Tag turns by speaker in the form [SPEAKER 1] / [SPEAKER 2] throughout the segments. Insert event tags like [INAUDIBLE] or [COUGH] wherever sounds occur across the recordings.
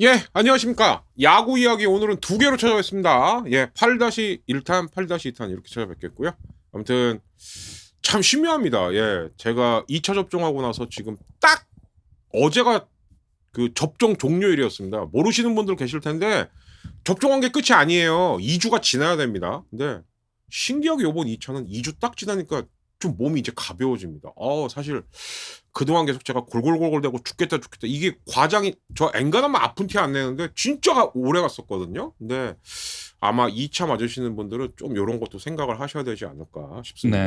[SPEAKER 1] 예, 안녕하십니까. 야구 이야기 오늘은 두 개로 찾아뵙습니다. 예, 8-1탄, 8-2탄 이렇게 찾아뵙겠고요. 아무튼 참 신묘합니다. 예, 제가 2차 접종하고 나서 지금 딱 어제가 그 접종 종료일이었습니다. 모르시는 분들 계실 텐데 접종한 게 끝이 아니에요. 2주가 지나야 됩니다. 근데 신기하게 요번 2차는 2주 딱 지나니까 좀 몸이 이제 가벼워집니다. 어, 사실 그동안 계속 제가 골골골골대고 죽겠다 죽겠다 이게 과장이 저 엔간하면 아픈 티 안 내는데 진짜 오래 갔었거든요. 근데 아마 2차 맞으시는 분들은 좀 이런 것도 생각을 하셔야 되지 않을까 싶습니다.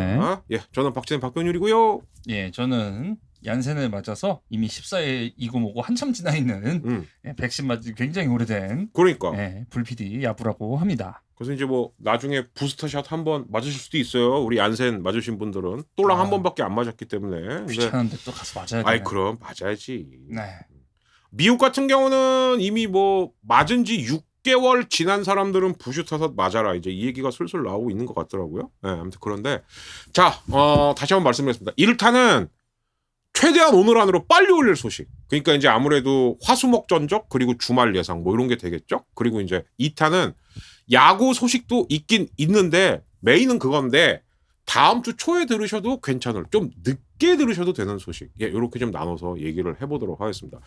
[SPEAKER 1] 예, 저는 박진현 박병률이고요.
[SPEAKER 2] 예, 저는 얀센을 맞아서 이미 14일 이고모고 한참 지나 있는
[SPEAKER 1] 음,
[SPEAKER 2] 예, 백신 맞은 굉장히 오래된
[SPEAKER 1] 그러니까
[SPEAKER 2] 예, 불PD 야부라고 합니다.
[SPEAKER 1] 그래서 이제 뭐 나중에 부스터샷 한 번 맞으실 수도 있어요. 우리 안센 맞으신 분들은 또랑
[SPEAKER 2] 아.
[SPEAKER 1] 한 번밖에 안 맞았기 때문에.
[SPEAKER 2] 귀찮은데 또 가서 맞아야 되나?
[SPEAKER 1] 아이 그럼 맞아야지.
[SPEAKER 2] 네.
[SPEAKER 1] 미국 같은 경우는 이미 뭐 맞은 지 6개월 지난 사람들은 부슈타서 맞아라 이제 이 얘기가 슬슬 나오고 있는 것 같더라고요. 예, 아무튼 그런데 자, 어, 다시 한번 말씀드리겠습니다. 1타는 최대한 오늘 안으로 빨리 올릴 소식. 그러니까 이제 아무래도 화수목 전적 그리고 주말 예상 뭐 이런 게 되겠죠. 그리고 이제 2타는 야구 소식도 있긴 있는데 메인은 그건데 다음 주 초에 들으셔도 괜찮을 좀 늦게 들으셔도 되는 소식. 예, 이렇게 좀 나눠서 얘기를 해보도록 하겠습니다.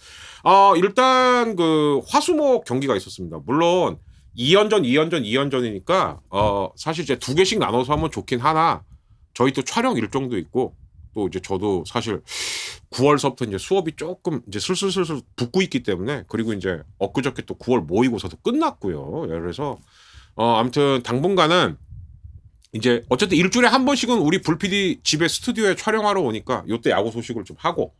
[SPEAKER 1] 어, 일단 그 화수목 경기가 있었습니다. 물론 2연전, 2연전, 2연전이니까 어, 사실 이제 두 개씩 나눠서 하면 좋긴 하나 저희 또 촬영 일정도 있고 또 이제 저도 사실 9월서부터 이제 수업이 조금 이제 슬슬슬슬 붙고 있기 때문에 그리고 이제 엊그저께 또 9월 모의고사도 끝났고요. 예, 그래서 어, 아무튼 당분간은 이제 어쨌든 일주일에 한 번씩은 우리 불PD 집에 스튜디오에 촬영하러 오니까 요때 야구 소식을 좀 하고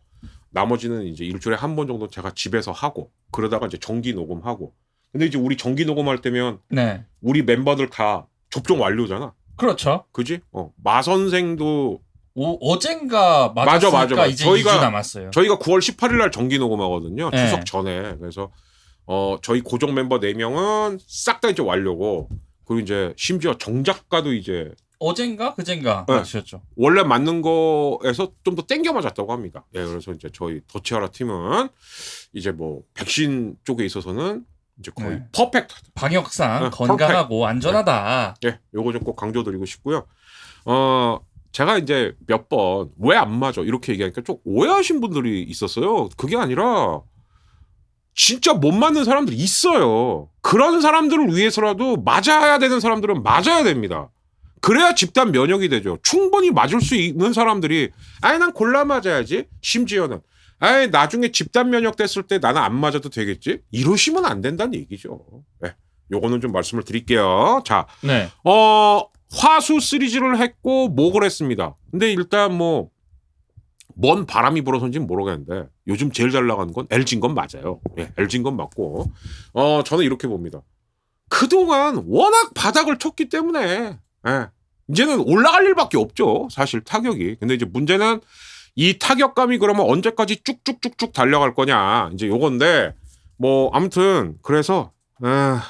[SPEAKER 1] 나머지는 이제 일주일에 한 번 정도 제가 집에서 하고 그러다가 이제 정기 녹음하고 근데 이제 우리 정기 녹음할 때면
[SPEAKER 2] 네.
[SPEAKER 1] 우리 멤버들 다 접종 완료잖아.
[SPEAKER 2] 그렇죠.
[SPEAKER 1] 그지? 어. 마 선생도
[SPEAKER 2] 오, 어젠가
[SPEAKER 1] 맞아,
[SPEAKER 2] 맞았으니까
[SPEAKER 1] 맞아, 맞아.
[SPEAKER 2] 이제
[SPEAKER 1] 저희가-
[SPEAKER 2] 2주 남았어요.
[SPEAKER 1] 저희가 9월 18일 날 정기 녹음하거든요.
[SPEAKER 2] 네.
[SPEAKER 1] 추석 전에. 그래서 어 저희 고정 멤버 4명은 싹 다 이제 완료고 그리고 이제 심지어 정 작가도 이제
[SPEAKER 2] 어젠가 그젠가
[SPEAKER 1] 네.
[SPEAKER 2] 맞으셨죠.
[SPEAKER 1] 원래 맞는 거에서 좀 더 땡겨 맞았다고 합니다. 예, 그래서 이제 저희 더치하라 팀은 이제 뭐 백신 쪽에 있어서는 이제 거의
[SPEAKER 2] 네.
[SPEAKER 1] 퍼펙트.
[SPEAKER 2] 방역상
[SPEAKER 1] 네,
[SPEAKER 2] 건강하고 안전하다.
[SPEAKER 1] 예, 요거 좀 꼭 강조드리고 싶고요. 어, 제가 이제 몇 번 왜 안 맞아 이렇게 얘기하니까 좀 오해하신 분들이 있었어요. 그게 아니라 진짜 못 맞는 사람들이 있어요. 그런 사람들을 위해서라도 맞아야 되는 사람들은 맞아야 됩니다. 그래야 집단 면역이 되죠. 충분히 맞을 수 있는 사람들이 아니 난 골라 맞아야지. 심지어는 아이 나중에 집단 면역 됐을 때 나는 안 맞아도 되겠지. 이러시면 안 된다는 얘기죠. 예. 요거는 좀 말씀을 드릴게요. 자,
[SPEAKER 2] 네.
[SPEAKER 1] 어, 화수 시리즈를 했고 목을 했습니다. 근데 일단 뭐 뭔 바람이 불어서인지는 모르겠는데 요즘 제일 잘 나가는 건 LG인 건 맞아요. 예, LG인 건 맞고 어 저는 이렇게 봅니다. 그동안 워낙 바닥을 쳤기 때문에 예, 이제는 올라갈 일밖에 없죠. 사실 타격이. 근데 이제 문제는 이 타격감이 그러면 언제까지 쭉쭉쭉쭉 달려갈 거냐 이제 요건데 뭐 아무튼 그래서 아,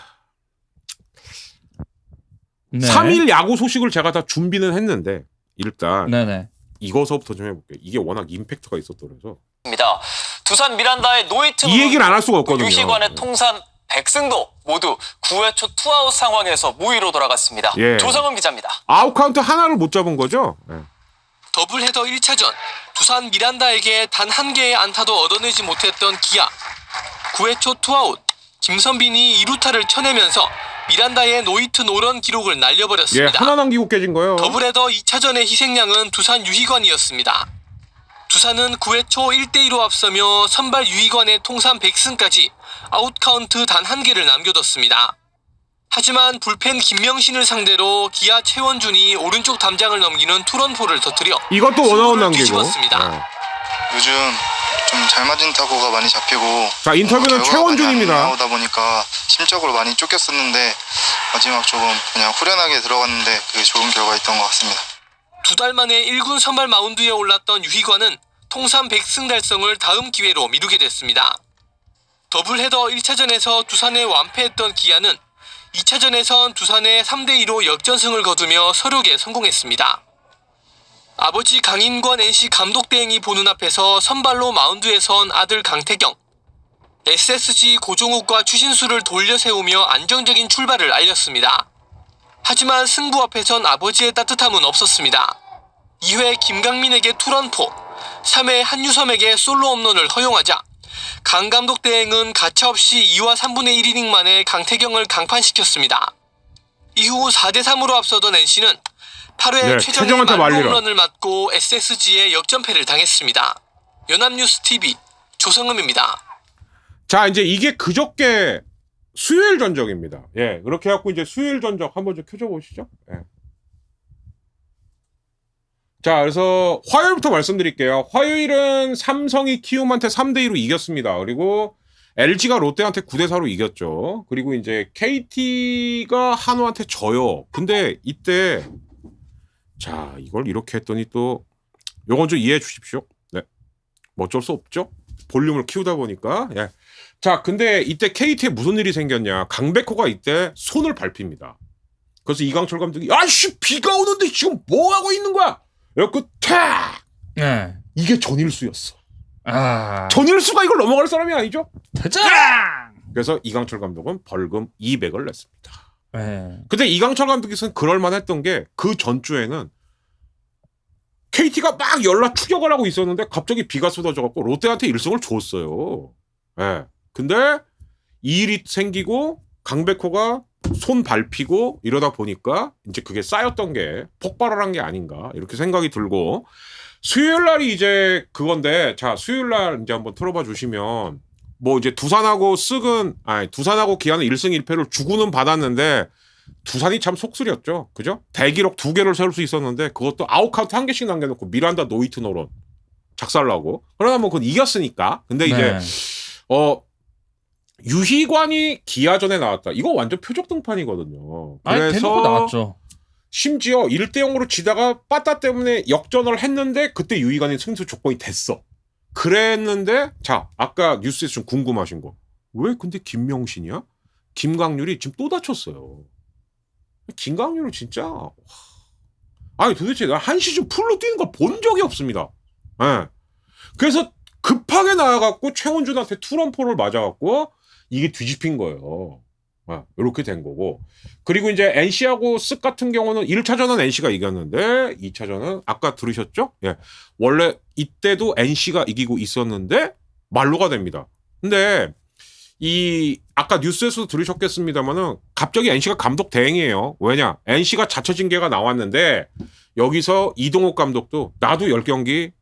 [SPEAKER 2] 네.
[SPEAKER 1] 3일 야구 소식을 제가 다 준비는 했는데 일단
[SPEAKER 2] 네네.
[SPEAKER 1] 이거서부터 좀 해볼게요. 이게 워낙 임팩트가 있었더 그래서
[SPEAKER 3] 입니다. 두산 미란다의 노이트
[SPEAKER 1] 이 얘기를 안 할 수가 없거든요.
[SPEAKER 3] 유희관의 통산 백승도 모두 9회 초 투아웃 상황에서 무위로 돌아갔습니다.
[SPEAKER 1] 예.
[SPEAKER 3] 조성은 기자입니다.
[SPEAKER 1] 아웃 카운트 하나를 못 잡은 거죠. 예.
[SPEAKER 4] 더블헤더 1차전 두산 미란다에게 단 한 개의 안타도 얻어내지 못했던 기아 9회 초 투아웃 김선빈이 2루타를 쳐내면서 미란다의 노이트 노런 기록을
[SPEAKER 1] 예,
[SPEAKER 4] 날려버렸습니다.
[SPEAKER 1] 하나 남기고 깨진 거예요.
[SPEAKER 4] 더블헤더 2차전의 희생양은 두산 유희관이었습니다. 두산은 9회 초 1대2로 앞서며 선발 유희관의 통산 100승까지 아웃카운트 단 한 개를 남겨뒀습니다. 하지만 불펜 김명신을 상대로 기아 최원준이 오른쪽 담장을 넘기는 투런포를 터뜨려
[SPEAKER 1] 이것도 원아웃 남기고.
[SPEAKER 4] 뒤집었습니다.
[SPEAKER 1] 예.
[SPEAKER 5] 요즘 좀 잘 맞은 타구가 많이 잡히고
[SPEAKER 1] 자, 인터뷰는 최원준입니다.
[SPEAKER 5] 나오다 보니까 심적으로 많이 쫓겼었는데 마지막 조금 그냥 후련하게 들어갔는데 그게 좋은 결과였던 것 같습니다.
[SPEAKER 4] 두 달 만에 1군 선발 마운드에 올랐던 유희관은 통산 100승 달성을 다음 기회로 미루게 됐습니다. 더블헤더 1차전에서 두산에 완패했던 기아는 2차전에선 두산의 3대2로 역전승을 거두며 서륙에 성공했습니다. 아버지 강인권 NC 감독 대행이 보는 앞에서 선발로 마운드에 선 아들 강태경. SSG 고종욱과 추신수를 돌려 세우며 안정적인 출발을 알렸습니다. 하지만 승부 앞에선 아버지의 따뜻함은 없었습니다. 2회 김강민에게 투런포, 3회 한유섬에게 솔로 홈런을 허용하자 강 감독 대행은 가차없이 2와 3분의 1이닝 만에 강태경을 강판시켰습니다. 이후 4대 3으로 앞서던 NC는 8회
[SPEAKER 1] 네,
[SPEAKER 4] 최정의
[SPEAKER 1] 최정한테 말리라.
[SPEAKER 4] 홈런을 맞고 SSG에 역전패를 당했습니다. 연합뉴스 TV 조성음입니다.
[SPEAKER 1] 자, 이제 이게 그저께 수요일 전적입니다. 예, 그렇게 해갖고 이제 수요일 전적 한번 좀 켜줘 보시죠. 예. 자, 그래서 화요일부터 말씀드릴게요. 화요일은 삼성이 키움한테 3대2로 이겼습니다. 그리고 LG가 롯데한테 9대4로 이겼죠. 그리고 이제 KT가 한우한테 져요. 근데 이때, 자, 이걸 이렇게 했더니 또, 요건 좀 이해해 주십시오. 네. 뭐 어쩔 수 없죠. 볼륨을 키우다 보니까. 예. 자, 근데 이때 KT에 무슨 일이 생겼냐. 강백호가 이때 손을 밟힙니다. 그래서 이강철 감독이, 아씨, 비가 오는데 지금 뭐 하고 있는 거야? 이렇게 탁!
[SPEAKER 2] 네.
[SPEAKER 1] 이게 전일수였어.
[SPEAKER 2] 아.
[SPEAKER 1] 전일수가 이걸 넘어갈 사람이 아니죠?
[SPEAKER 2] 대장.
[SPEAKER 1] 그래서 이강철 감독은 벌금 200을 냈습니다.
[SPEAKER 2] 네.
[SPEAKER 1] 근데 이강철 감독께서는 그럴만 했던 게 그 전주에는 KT가 막 연락 추격을 하고 있었는데 갑자기 비가 쏟아져갖고 롯데한테 1승을 줬어요. 예. 근데 이 일이 생기고 강백호가 손 밟히고 이러다 보니까 이제 그게 쌓였던 게 폭발을 한 게 아닌가 이렇게 생각이 들고 수요일 날이 이제 그건데 자 수요일 날 이제 한번 틀어봐 주시면 뭐 이제 두산하고 쓱은 아니 두산하고 기아는 1승 1패를 주고는 받았는데 두산이 참 속쓰렸죠. 그죠? 대기록 두 개를 세울 수 있었는데 그것도 아웃카운트 한 개씩 남겨놓고 미란다 노이트 노론 작살나고 그러나 뭐 그건 이겼으니까. 근데 이제
[SPEAKER 2] 네.
[SPEAKER 1] 어 유희관이 기아전에 나왔다. 이거 완전 표적 등판이거든요.
[SPEAKER 2] 아니
[SPEAKER 1] 그래서
[SPEAKER 2] 나왔죠.
[SPEAKER 1] 심지어 1대 0으로 지다가 빠따 때문에 역전을 했는데 그때 유희관이 승수 조건이 됐어. 그랬는데 자 아까 뉴스에서 좀 궁금하신 거 왜 근데 김명신이야? 김강률이 지금 또 다쳤어요. 김강률은 진짜 와. 아니 도대체 나 한 시즌 풀로 뛰는 걸 본 적이 없습니다. 예. 그래서 급하게 나와갖고 최원준한테 투런포를 맞아갖고 이게 뒤집힌 거예요. 이렇게 된 거고. 그리고 이제 NC하고 쓱 같은 경우는 1차전은 NC가 이겼는데 2차전은 아까 들으셨죠? 예. 원래 이때도 NC가 이기고 있었는데 말로가 됩니다. 근데 이 아까 뉴스에서도 들으셨겠습니다만은 갑자기 NC가 감독 대행이에요. 왜냐? NC가 자처 징계가 나왔는데 여기서 이동욱 감독도 나도 10경기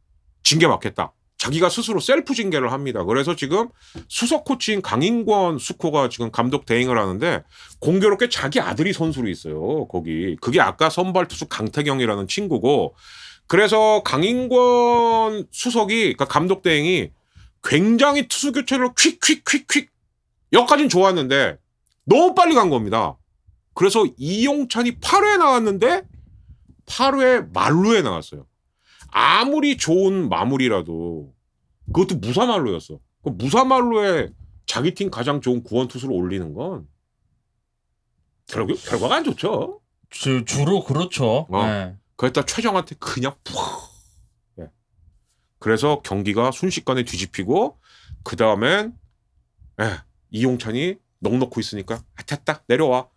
[SPEAKER 1] 징계 맞겠다. 자기가 스스로 셀프 징계를 합니다. 그래서 지금 수석 코치인 강인권 수코가 지금 감독 대행을 하는데 공교롭게 자기 아들이 선수로 있어요. 거기. 그게 아까 선발 투수 강태경이라는 친구고 그래서 강인권 수석이 그러니까 감독 대행이 굉장히 투수 교체를 퀵퀵퀵퀵 여기까진 좋았는데 너무 빨리 간 겁니다. 그래서 이용찬이 8회 나왔는데 8회 말루에 나왔어요. 아무리 좋은 마무리라도 그것도 무사말루였어. 그 무사말루에 자기 팀 가장 좋은 구원 투수를 올리는 건 결국 결과가 안 좋죠.
[SPEAKER 2] 주, 주로 그렇죠.
[SPEAKER 1] 어.
[SPEAKER 2] 네.
[SPEAKER 1] 그랬다 최정한테 그냥 푹. 예. 그래서 경기가 순식간에 뒤집히고 그 다음엔 예, 이용찬이 넉 넣고 있으니까 아, 됐다 내려와.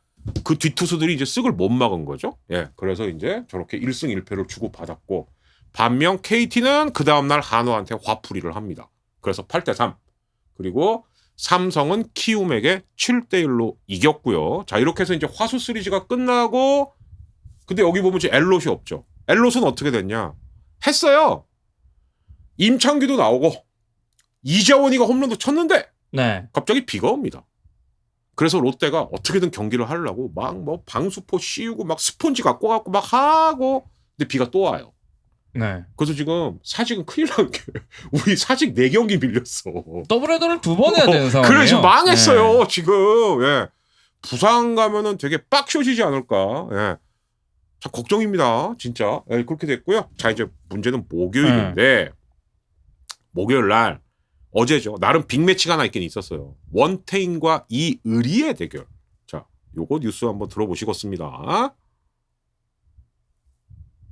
[SPEAKER 1] 그 뒷투수들이 이제 쓱을 못 막은 거죠. 예. 그래서 이제 저렇게 1승 1패를 주고 받았고 반면 KT는 그 다음날 한화한테 화풀이를 합니다. 그래서 8대 3. 그리고 삼성은 키움에게 7대 1로 이겼고요. 자, 이렇게 해서 이제 화수 시리즈가 끝나고 근데 여기 보면 이제 엘롯이 없죠. 엘롯은 어떻게 됐냐? 했어요. 임창규도 나오고 이재원이가 홈런도 쳤는데
[SPEAKER 2] 네.
[SPEAKER 1] 갑자기 비가 옵니다. 그래서 롯데가 어떻게든 경기를 하려고 막 뭐 방수포 씌우고 막 스폰지 갖고 갖고 막 하고 근데 비가 또 와요.
[SPEAKER 2] 네.
[SPEAKER 1] 그래서 지금 사직은 큰일 난 게 [LAUGHS] 우리 사직 4경기 밀렸어.
[SPEAKER 2] 더블 헤더를 두 번 해야 되는 상황이에요.
[SPEAKER 1] 그래 지금 망했어요
[SPEAKER 2] 네.
[SPEAKER 1] 지금 예 부상 가면은 되게 빡쇼지지 않을까 예. 자 걱정입니다 진짜 예, 그렇게 됐고요 자 이제 문제는 목요일인데 목요일 날 어제죠 나름 빅매치가 하나 있긴 있었어요 원태인과 이의리의 대결 자 요거 뉴스 한번 들어보시겠습니다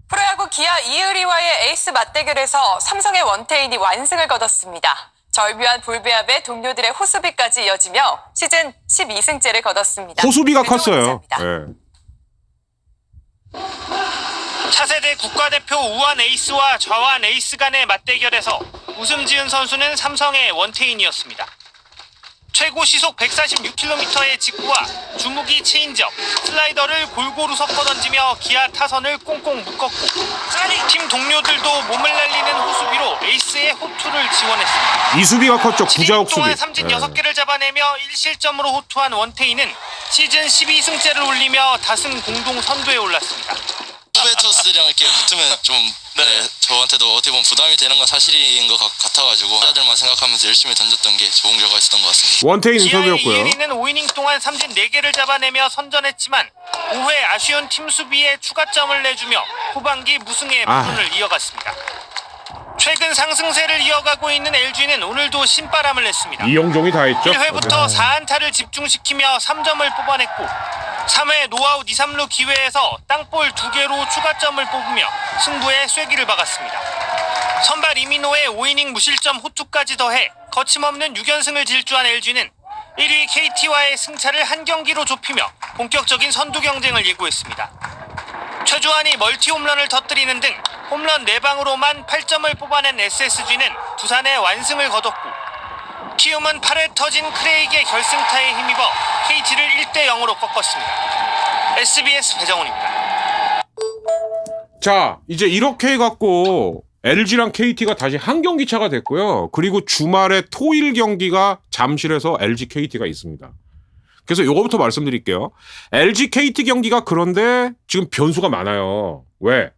[SPEAKER 6] 프로야구 기아 이의리와의 에이스 맞대결에서 삼성의 원태인이 완승을 거뒀습니다. 절묘한 볼배합에 동료들의 호수비까지 이어지며 시즌 12승째를 거뒀습니다.
[SPEAKER 1] 호수비가 컸어요. 예.
[SPEAKER 7] 차세대 국가대표 우한 에이스와 좌완 에이스 간의 맞대결에서 우승 지은 선수는 삼성의 원태인이었습니다. 최고 시속 146km의 직구와 주무기 체인지업, 슬라이더를 골고루 섞어 던지며 기아 타선을 꽁꽁 묶었고 팀 동료들도 몸을 날리는 호수비로 에이스의 호투를 지원했습니다.
[SPEAKER 1] 이수비가 컸죠.
[SPEAKER 7] 7인
[SPEAKER 1] 부자옥 수비.
[SPEAKER 7] 동안 삼진
[SPEAKER 1] 예.
[SPEAKER 7] 6개를 잡아내며 1실점으로 호투한 원태인은 시즌 12승째를 올리며 다승 공동 선두에 올랐습니다.
[SPEAKER 8] 후배 투수들이랑 이렇게 붙으면 좀 네, 저한테도 어떻게 보면 부담이 되는 건 사실인 것 같- 같아가지고 타자들만 생각하면서 열심히 던졌던 게 좋은 결과였었던 것 같습니다.
[SPEAKER 1] 원태인
[SPEAKER 7] 기아의
[SPEAKER 1] 인터뷰였고요.
[SPEAKER 7] 이혜리는 5이닝 동안 삼진 4개를 잡아내며 선전했지만 5회 아쉬운 팀 수비에 추가점을 내주며 후반기 무승의
[SPEAKER 1] 아.
[SPEAKER 7] 부분을 이어갔습니다. 최근 상승세를 이어가고 있는 LG는 오늘도 신바람을 냈습니다.
[SPEAKER 1] 이영종이 다 했죠.
[SPEAKER 7] 1회부터 4안타를 집중시키며 3점을 뽑아냈고 3회 노아웃 2, 3루 기회에서 땅볼 2개로 추가점을 뽑으며 승부에 쐐기를 박았습니다. 선발 이민호의 5이닝 무실점 호투까지 더해 거침없는 6연승을 질주한 LG는 1위 KT와의 승차를 한 경기로 좁히며 본격적인 선두 경쟁을 예고했습니다. 최주환이 멀티 홈런을 터뜨리는 등 홈런 4방으로만 8점을 뽑아낸 SSG는 두산의 완승을 거뒀고 키움은 8회 터진 크레이의 결승타에 힘입어 KT를 1대 0으로 꺾었습니다. SBS 배정훈입니다.
[SPEAKER 1] 자, 이제 이렇게 해갖고 LG랑 KT가 다시 한 경기 차가 됐고요. 그리고 주말에 토일 경기가 잠실에서 LG KT가 있습니다. 그래서 요거부터 말씀드릴게요. LG KT 경기가 그런데 지금 변수가 많아요. 왜?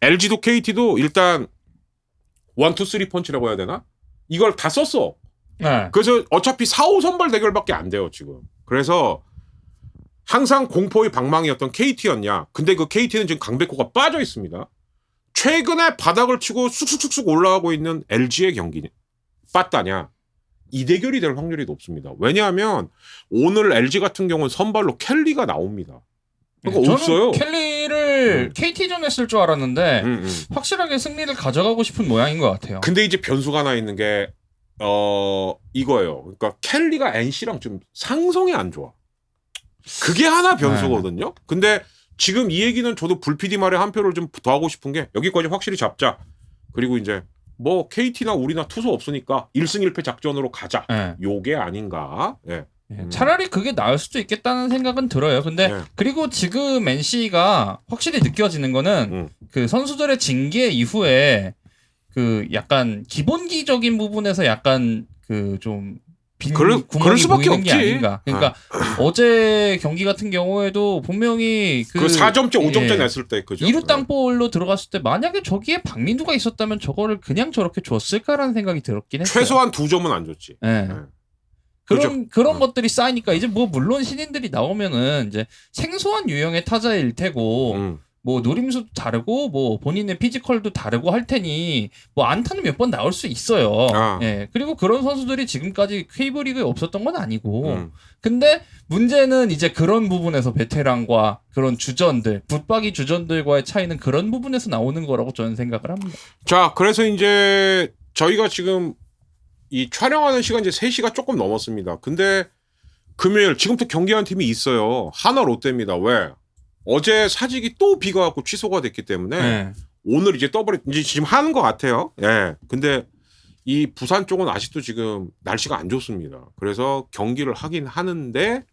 [SPEAKER 1] LG도 KT도 일단 원투 쓰리 펀치라고 해야 되나? 이걸 다 썼어.
[SPEAKER 2] 네.
[SPEAKER 1] 그래서 어차피 4, 5 선발 대결밖에 안 돼요, 지금. 그래서 항상 공포의 방망이였던 KT였냐. 근데 그 KT는 지금 강백호가 빠져 있습니다. 최근에 바닥을 치고 쑥쑥쑥쑥 올라가고 있는 LG의 경기 빠따냐. 이 대결이 될 확률이 높습니다. 왜냐하면 오늘 LG 같은 경우는 선발로 켈리가 나옵니다. 그러니까
[SPEAKER 2] 저는
[SPEAKER 1] 없어요.
[SPEAKER 2] 켈리를
[SPEAKER 1] 음.
[SPEAKER 2] KT전 했을 줄 알았는데
[SPEAKER 1] 음, 음.
[SPEAKER 2] 확실하게 승리를 가져가고 싶은 모양인 것 같아요.
[SPEAKER 1] 근데 이제 변수가 하나 있는 게, 어, 이거예요. 그러니까 켈리가 NC랑 좀 상성이 안 좋아. 그게 하나 변수거든요. 근데 지금 이 얘기는 저도 불PD 말에 한 표를 좀 더 하고 싶은 게 여기까지 확실히 잡자. 그리고 이제 뭐 KT나 우리나 투수 없으니까 1승 1패 작전으로 가자.
[SPEAKER 2] 네.
[SPEAKER 1] 요게 아닌가. 예.
[SPEAKER 2] 예,
[SPEAKER 1] 음.
[SPEAKER 2] 차라리 그게 나을 수도 있겠다는 생각은 들어요. 근데
[SPEAKER 1] 네.
[SPEAKER 2] 그리고 지금 NC가 확실히 느껴지는 거는
[SPEAKER 1] 음.
[SPEAKER 2] 그 선수들의 징계 이후에 그 약간 기본기적인 부분에서 약간 그좀 빈
[SPEAKER 1] 그럴- 그럴 수밖에 없지.
[SPEAKER 2] 아닌가. 그러니까 어제 경기 같은 경우에도 분명히 그,
[SPEAKER 1] 그, 4점째, 5점째
[SPEAKER 2] 예,
[SPEAKER 1] 냈을 때 그죠?
[SPEAKER 2] 이루 땅볼로 들어갔을 때 만약에 저기에 박민두가 있었다면 저거를 그냥 저렇게 줬을까라는 생각이 들었긴
[SPEAKER 1] 예.
[SPEAKER 2] 했어요.
[SPEAKER 1] 최소한 두 점은 안 줬지.
[SPEAKER 2] 예.
[SPEAKER 1] 예.
[SPEAKER 2] 그런 그런
[SPEAKER 1] 어.
[SPEAKER 2] 것들이 쌓이니까 이제 뭐 물론 신인들이 나오면은 이제 생소한 유형의 타자일 테고
[SPEAKER 1] 음.
[SPEAKER 2] 뭐 노림수도 다르고 뭐 본인의 피지컬도 다르고 할 테니 뭐 안타는 몇 번 나올 수 있어요.
[SPEAKER 1] 아.
[SPEAKER 2] 예. 그리고 그런 선수들이 지금까지 케이블 리그에 없었던 건 아니고.
[SPEAKER 1] 음.
[SPEAKER 2] 근데 문제는 이제 그런 부분에서 베테랑과 그런 주전들, 붙박이 주전들과의 차이는 그런 부분에서 나오는 거라고 저는 생각을 합니다.
[SPEAKER 1] 자, 그래서 이제 저희가 지금 이 촬영하는 시간 이제 3시가 조금 넘었습니다. 근데 금요일 지금부터 경기하는 팀이 있어요. 하나 롯데입니다. 왜? 어제 사직이 또 비가 왔고 취소가 됐기 때문에
[SPEAKER 2] 네.
[SPEAKER 1] 오늘 이제 더블 이제 지금 하는 것 같아요. 예. 근데 이 부산 쪽은 아직도 지금 날씨가 안 좋습니다. 그래서 경기를 하긴 하는데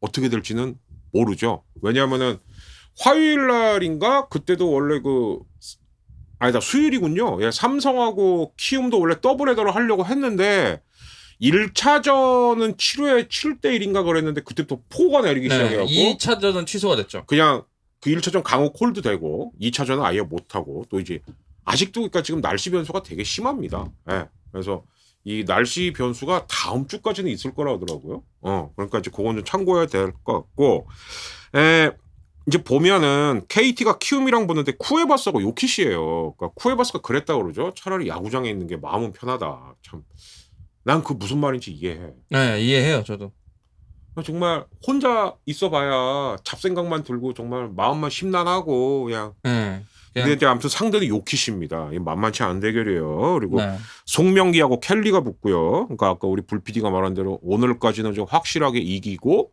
[SPEAKER 1] 어떻게 될지는 모르죠. 왜냐하면은 화요일 날인가 그때도 원래 그 아니다 수요일이군요. 예, 삼성하고 키움도 원래 더블 헤더를 하려고 했는데 1차전은 7회 7대 1인가 그랬는데 그때부터 포가 내리기 시작해갖고
[SPEAKER 9] 2차전은 취소가 됐죠.
[SPEAKER 1] 그냥 그 1차전 강호 콜드 되고 2차전은 아예 못 하고 또 이제 아직도 그러니까 지금 날씨 변수가 되게 심합니다. 예. 그래서 이 날씨 변수가 다음 주까지는 있을 거라 하더라고요. 어, 그러니까 이제 그건 좀 참고해야 될 것 같고, 에, 이제 보면은 KT가 키움이랑 보는데 쿠에바스하고 요키시예요. 그러니까 쿠에바스가 그랬다 그러죠. 차라리 야구장에 있는 게 마음은 편하다. 참, 난 그 무슨 말인지 이해해.
[SPEAKER 9] 네, 이해해요, 저도.
[SPEAKER 1] 정말 혼자 있어봐야 잡생각만 들고 정말 마음만 심란하고 그냥
[SPEAKER 9] 네.
[SPEAKER 2] 그냥
[SPEAKER 1] 근데 이제 아무튼 상대는 요키시입니다. 이 만만치 않은 대결이에요. 그리고
[SPEAKER 2] 네.
[SPEAKER 1] 송명기하고 켈리가 붙고요. 그러니까 아까 우리 불PD가 말한 대로 오늘까지는 좀 확실하게 이기고,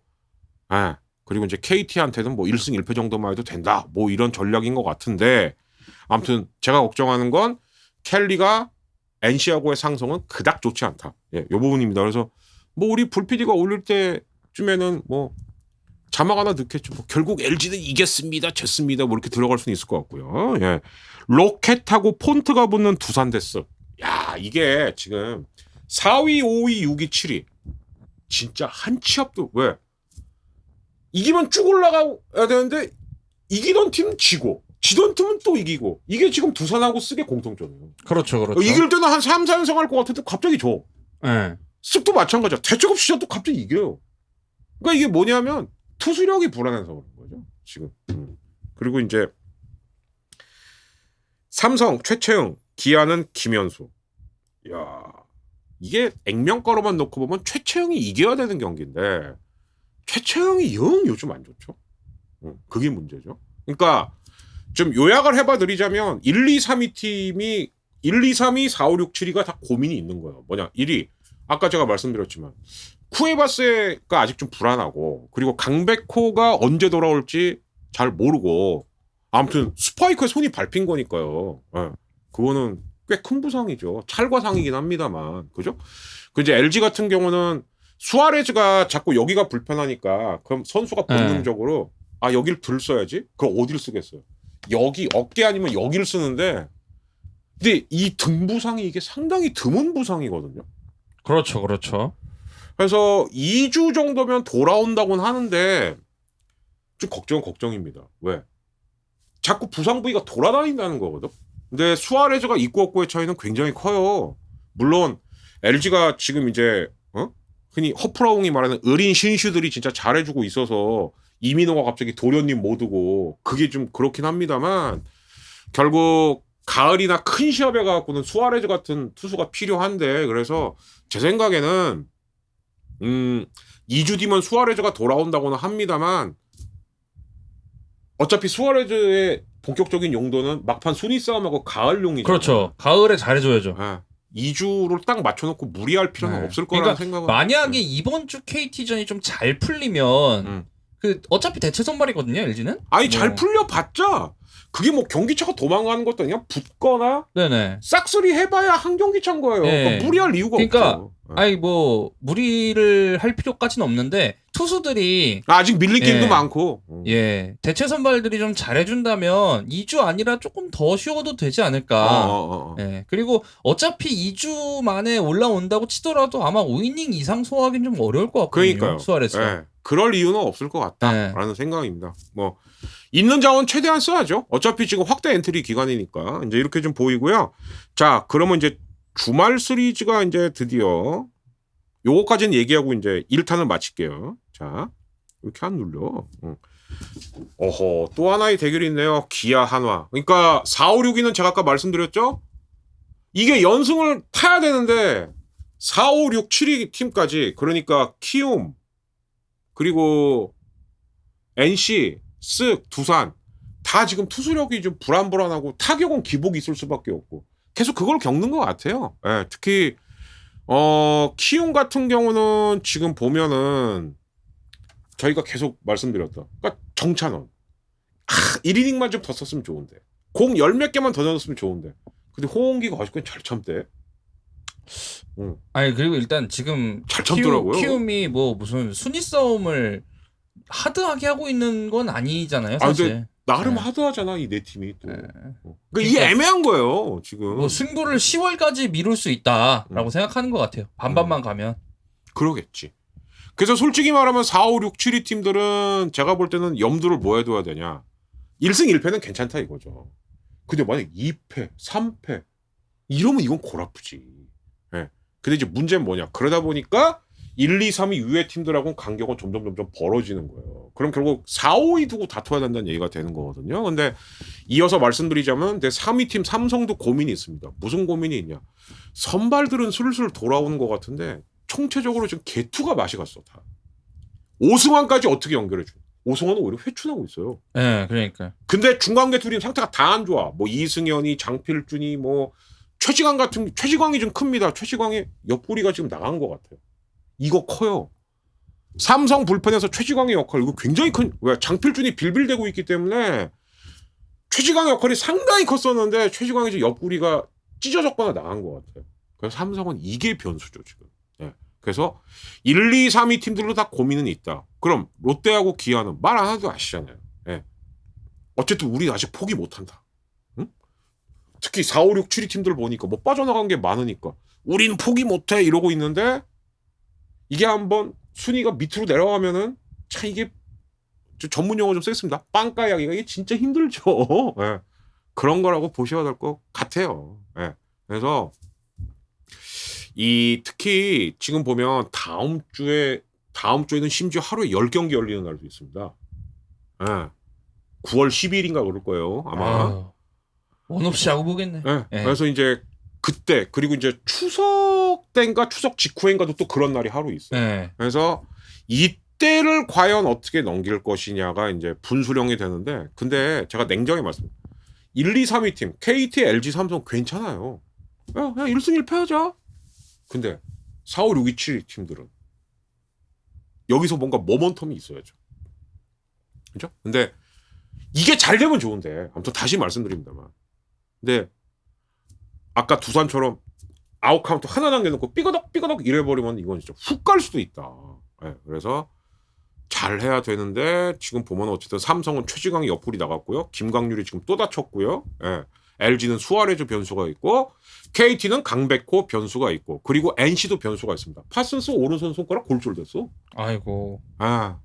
[SPEAKER 1] 예. 그리고 이제 KT한테는 뭐 1승 1패 정도만 해도 된다. 뭐 이런 전략인 것 같은데, 아무튼 제가 걱정하는 건 켈리가 NC하고의 상성은 그닥 좋지 않다. 예, 요 부분입니다. 그래서 뭐 우리 불PD가 올릴 때쯤에는 뭐 자막 하나 넣겠죠. 뭐 결국 LG는 이겼습니다, 졌습니다. 뭐 이렇게 들어갈 수는 있을 것 같고요. 예. 로켓하고 폰트가 붙는 두산 데스. 야, 이게 지금 4위, 5위, 6위, 7위. 진짜 한 치 앞도 왜? 이기면 쭉 올라가야 되는데 이기던 팀은 지고 지던 팀은 또 이기고 이게 지금 두산하고 쓰게 공통점이에요.
[SPEAKER 9] 그렇죠, 그렇죠.
[SPEAKER 1] 이길 때는 한 3, 4연승 할 것 같은데 갑자기 져.
[SPEAKER 9] 예.
[SPEAKER 1] 쓱도 마찬가지야. 대책 없이 져도 갑자기 이겨요. 그러니까 이게 뭐냐면 투수력이 불안해서 그런 거죠. 지금. 음. 그리고 이제 삼성 최채영, 기아는 김현수. 야 이게 액면가로만 놓고 보면 최채영이 이겨야 되는 경기인데 최채영이 영 요즘 안 좋죠. 음, 그게 문제죠. 그러니까 좀 요약을 해봐 드리자면 1, 2, 3위 팀이 1, 2, 3위, 4, 5, 6, 7위가 다 고민이 있는 거예요. 뭐냐? 1위 아까 제가 말씀드렸지만 쿠에바스가 아직 좀 불안하고 그리고 강백호가 언제 돌아올지 잘 모르고 아무튼 스파이크에 손이 밟힌 거니까요. 예. 그거는 꽤 큰 부상이죠. 찰과상이긴 합니다만 그죠? 그 이제 LG 같은 경우는 수아레즈가 자꾸 여기가 불편하니까 그럼 선수가
[SPEAKER 2] 네.
[SPEAKER 1] 본능적으로 아 여기를 들 써야지. 그럼 어디를 쓰겠어요? 여기 어깨 아니면 여기를 쓰는데 근데 이 등 부상이 이게 상당히 드문 부상이거든요.
[SPEAKER 9] 그렇죠, 그렇죠.
[SPEAKER 1] 그래서 2주 정도면 돌아온다고는 하는데 좀 걱정은 걱정입니다. 왜? 자꾸 부상 부위가 돌아다닌다는 거거든. 근데 수아레즈가 있고 없고의 차이는 굉장히 커요. 물론 LG가 지금 이제 어? 흔히 허프라웅이 말하는 어린 신슈들이 진짜 잘해주고 있어서 이민호가 갑자기 도련님 모드고 그게 좀 그렇긴 합니다만 결국 가을이나 큰 시합에 가갖고는 수아레즈 같은 투수가 필요한데 그래서 제 생각에는 음 2주 뒤면 수아레즈가 돌아온다고는 합니다만 어차피 수아레즈의 본격적인 용도는 막판 순위 싸움하고 가을용이죠.
[SPEAKER 9] 그렇죠. 가을에 잘해줘야죠.
[SPEAKER 1] 아, 2주를 딱 맞춰놓고 무리할 필요는
[SPEAKER 2] 네.
[SPEAKER 1] 없을 거라는
[SPEAKER 2] 그러니까
[SPEAKER 1] 생각은.
[SPEAKER 2] 만약에 이번 주 KT전이 좀 잘 풀리면
[SPEAKER 1] 음.
[SPEAKER 2] 그 어차피 대체 선발이거든요, LG는.
[SPEAKER 1] 아니 잘
[SPEAKER 2] 뭐.
[SPEAKER 1] 풀려봤자 그게 뭐 경기차가 도망가는 것도 아니야 붙거나
[SPEAKER 2] 네네.
[SPEAKER 1] 싹쓸이 해봐야 한 경기 차인 거예요.
[SPEAKER 2] 네.
[SPEAKER 1] 그러니까 무리할 이유가
[SPEAKER 2] 그러니까
[SPEAKER 1] 없죠. 네.
[SPEAKER 2] 아니 뭐 무리를 할 필요까지는 없는데 투수들이
[SPEAKER 1] 아직 밀린 게임도
[SPEAKER 2] 예.
[SPEAKER 1] 많고. 음.
[SPEAKER 2] 예 대체 선발들이 좀 잘해준다면 2주 아니라 조금 더 쉬어도 되지
[SPEAKER 1] 어,
[SPEAKER 2] 않을까.
[SPEAKER 1] 어, 어, 어.
[SPEAKER 2] 예 그리고 어차피 2주 만에 올라온다고 치더라도 아마 5이닝 이상 소화하기는 좀 어려울 것 같거든요.
[SPEAKER 1] 그러니까요.
[SPEAKER 2] 수아레스가.
[SPEAKER 1] 예. 그럴 이유는 없을 것 같다라는 생각입니다. 뭐 있는 자원 최대한 써야죠. 어차피 지금 확대 엔트리 기간이니까 이제 이렇게 좀 보이고요. 자, 그러면 이제 주말 시리즈가 이제 드디어 요거까지는 얘기하고 이제 1탄을 마칠게요. 자, 왜 이렇게 안 눌려? 응. 어허, 또 하나의 대결이 있네요. 기아 한화. 그러니까 4, 5, 6위는 제가 아까 말씀드렸죠? 이게 연승을 타야 되는데 4, 5, 6, 7위 팀까지 그러니까 키움 그리고 NC, 쓱, 두산 다 지금 투수력이 좀 불안불안하고 타격은 기복이 있을 수밖에 없고 계속 그걸 겪는 것 같아요. 예, 특히 어 키움 같은 경우는 지금 보면은 저희가 계속 말씀드렸다. 그러니까 정찬원 아, 1이닝만 좀 더 썼으면 좋은데 공 열 몇 개만 더 넣었으면 좋은데 근데 호응기가 아직까지 잘 참대.
[SPEAKER 2] 아니 그리고 일단 지금
[SPEAKER 1] 잘 참더라고요.
[SPEAKER 2] 키움, 이 뭐 무슨 순위 싸움을 하드하게 하고 있는 건 아니잖아요,
[SPEAKER 1] 아,
[SPEAKER 2] 사실.
[SPEAKER 1] 근데 나름
[SPEAKER 2] 네.
[SPEAKER 1] 하드하잖아 이 네 팀이 또.
[SPEAKER 2] 네.
[SPEAKER 1] 어. 그러니까 이게
[SPEAKER 2] 그러니까
[SPEAKER 1] 애매한 거예요 지금.
[SPEAKER 2] 뭐 승부를 10월까지 미룰 수 있다라고
[SPEAKER 1] 음.
[SPEAKER 2] 생각하는 것 같아요. 반반만 가면.
[SPEAKER 1] 그러겠지. 그래서 솔직히 말하면 4, 5, 6, 7위 팀들은 제가 볼 때는 염두를 뭐 해둬야 되냐. 1승 1패는 괜찮다 이거죠. 근데 만약 2패, 3패 이러면 이건 골 아프지. 예. 근데 이제 문제는 뭐냐. 그러다 보니까 1, 2, 3위 유의 팀들하고는 간격은 점점 점점 벌어지는 거예요. 그럼 결국 4, 5위 두고 다퉈야 된다는 얘기가 되는 거거든요. 근데 이어서 말씀드리자면 내 3위 팀 삼성도 고민이 있습니다. 무슨 고민이 있냐. 선발들은 슬슬 돌아오는 것 같은데 총체적으로 지금 개투가 맛이 갔어 다. 오승환까지 어떻게 연결해 줘? 오승환은 오히려 회춘하고 있어요.
[SPEAKER 2] 네, 그러니까.
[SPEAKER 1] 근데 중간계 둘이 상태가 다 안 좋아. 뭐 이승현이, 장필준이, 뭐 최지광 같은 최지광이 좀 큽니다. 최지광의 옆구리가 지금 나간 것 같아요. 이거 커요. 삼성 불펜에서 최지광의 역할 이거 굉장히 큰. 왜 장필준이 빌빌대고 있기 때문에 최지광의 역할이 상당히 컸었는데 최지광이 지금 옆구리가 찢어졌거나 나간 것 같아요. 그래서 삼성은 이게 변수죠 지금. 예. 그래서 1, 2, 3, 2 팀들도 다 고민은 있다. 그럼 롯데하고 기아는 말 안 해도 아시잖아요. 예. 어쨌든 우리 아직 포기 못한다. 응? 특히 4, 5, 6, 7위 팀들 보니까 뭐 빠져나간 게 많으니까 우리는 포기 못해 이러고 있는데 이게 한번 순위가 밑으로 내려가면은 참 이게 저 전문 용어 좀 쓰겠습니다. 빵가 이야기가 이게 진짜 힘들죠. [LAUGHS] 예. 그런 거라고 보셔야 될 것 같아요. 예. 그래서 이 특히 지금 보면 다음 주에 다음 주에는 심지어 하루에 10경기 열리는 날도 있습니다. 예. 9월 10일인가 그럴 거예요. 아마.
[SPEAKER 2] 아유, 원 없이 하고 보겠네.
[SPEAKER 1] 예.
[SPEAKER 2] 예.
[SPEAKER 1] 그래서 이제 그때 그리고 이제 추석 때인가 추석 직후인가도 또 그런 날이 하루 있어요.
[SPEAKER 2] 네.
[SPEAKER 1] 그래서 이때를 과연 어떻게 넘길 것이냐가 이제 분수령이 되는데 근데 제가 냉정히 말씀 1, 2, 3위 팀 KT, LG, 삼성 괜찮아요. 야, 그냥 1승 1패 하자. 근데 4, 5, 6, 2, 7위 팀들은 여기서 뭔가 모먼텀이 있어야죠. 그죠? 근데 이게 잘 되면 좋은데 아무튼 다시 말씀드립니다만 근데 아까 두산처럼 아웃 카운트 하나 남겨놓고 삐거덕 삐거덕 이래버리면 이건 진짜 훅 갈 수도 있다. 예, 그래서 잘 해야 되는데 지금 보면 어쨌든 삼성은 최지광이 옆구리 나갔고요. 김광률이 지금 또 다쳤고요. 예. LG는 수아레즈 변수가 있고 KT는 강백호 변수가 있고 그리고 NC도 변수가 있습니다. 파슨스 오른손 손가락 골절됐어.
[SPEAKER 2] 아이고.
[SPEAKER 1] 아.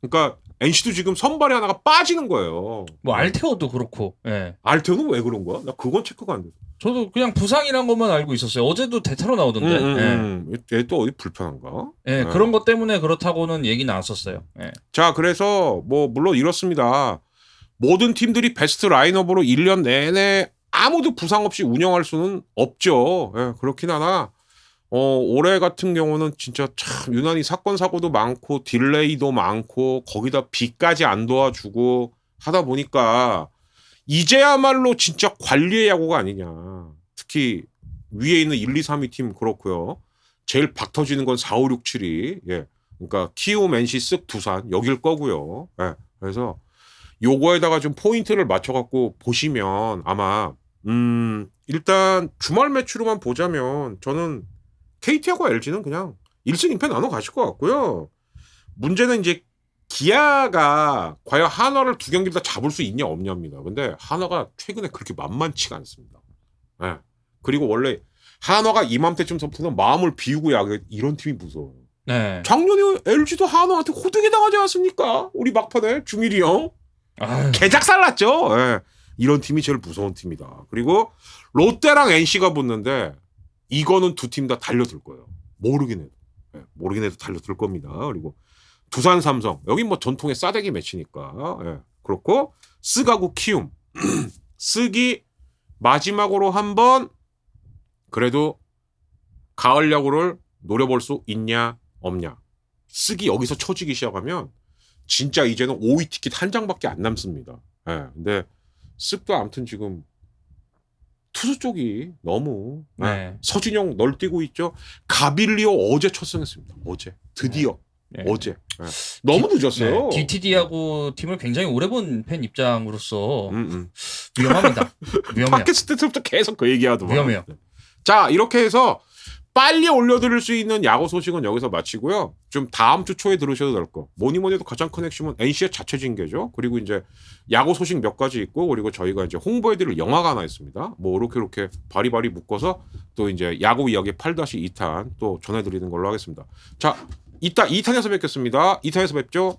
[SPEAKER 1] 그러니까 NC도 지금 선발에 하나가 빠지는 거예요.
[SPEAKER 2] 뭐 알테오도 그렇고. 예.
[SPEAKER 1] 알테오는 왜 그런 거야? 나 그건 체크가 안 돼.
[SPEAKER 2] 저도 그냥 부상이란 것만 알고 있었어요. 어제도 대타로 나오던데. 예.
[SPEAKER 1] 음, 얘또 어디 불편한가?
[SPEAKER 2] 예,
[SPEAKER 1] 네.
[SPEAKER 2] 그런 것 때문에 그렇다고는 얘기 나왔었어요. 예.
[SPEAKER 1] 자, 그래서 뭐 물론 이렇습니다. 모든 팀들이 베스트 라인업으로 1년 내내 아무도 부상 없이 운영할 수는 없죠. 예, 그렇긴 하나 어, 올해 같은 경우는 진짜 참 유난히 사건 사고도 많고 딜레이도 많고 거기다 비까지 안 도와주고 하다 보니까 이제야말로 진짜 관리의 야구가 아니냐. 특히 위에 있는 1, 2, 3위 팀 그렇고요. 제일 박 터지는 건 4, 5, 6, 7위. 예. 그러니까 키움, NC, 쓱 두산 여길 거고요. 예. 그래서 요거에다가 좀 포인트를 맞춰 갖고 보시면 아마 음 일단 주말 매출로만 보자면 저는 KT하고 LG는 그냥 1승 2패 나눠 가실 것 같고요. 문제는 이제 기아가 과연 한화를 두 경기 다 잡을 수 있냐 없냐입니다. 근데 한화가 최근에 그렇게 만만치가 않습니다. 예. 그리고 원래 한화가 이맘때쯤서부터는 마음을 비우고 야 이런 팀이 무서워요.
[SPEAKER 2] 네.
[SPEAKER 1] 작년에 LG도 한화한테 호되게 당하지 않았습니까? 우리 막판에 중일이 형 개작살 났죠. 예. 이런 팀이 제일 무서운 팀이다. 그리고 롯데랑 NC가 붙는데 이거는 두 팀 다 달려들 거예요. 모르긴 해도 예, 모르긴 해도 달려들 겁니다. 그리고 두산 삼성 여기 뭐 전통의 싸대기 매치니까 예. 그렇고 쓰가구 키움 [CLEARS THROAT] 쓰기 마지막으로 한번 그래도 가을 야구를 노려볼 수 있냐 없냐 쓰기 여기서 쳐지기 시작하면 진짜 이제는 5위 티켓 한 장밖에 안 남습니다. 예. 근데 쓱도 아무튼 지금 투수 쪽이 너무 예.
[SPEAKER 2] 네.
[SPEAKER 1] 서진영 널뛰고 있죠. 가빌리오 어제 첫 승했습니다. 어제 드디어
[SPEAKER 2] 네.
[SPEAKER 1] 어제 예. 너무 늦었어요.
[SPEAKER 2] DTD하고 팀을 굉장히 오래 본 팬 입장으로서
[SPEAKER 1] 음, 음.
[SPEAKER 2] 위험합니다. [LAUGHS] 위험해요.
[SPEAKER 1] 팟캐스트 때부터 계속 그 얘기하더만.
[SPEAKER 2] 위험해요.
[SPEAKER 1] 자 이렇게 해서 빨리 올려드릴 수 있는 야구 소식은 여기서 마치고요. 좀 다음 주 초에 들으셔도 될 거. 뭐니 뭐니 해도 가장 큰 핵심은 NC의 자체 징계죠. 그리고 이제 야구 소식 몇 가지 있고 그리고 저희가 이제 홍보해드릴 영화가 하나 있습니다. 뭐 이렇게 이렇게 바리바리 묶어서 또 이제 야구 이야기 8-2탄 또 전해드리는 걸로 하겠습니다. 자 이따 2탄에서 뵙겠습니다. 2탄에서 뵙죠.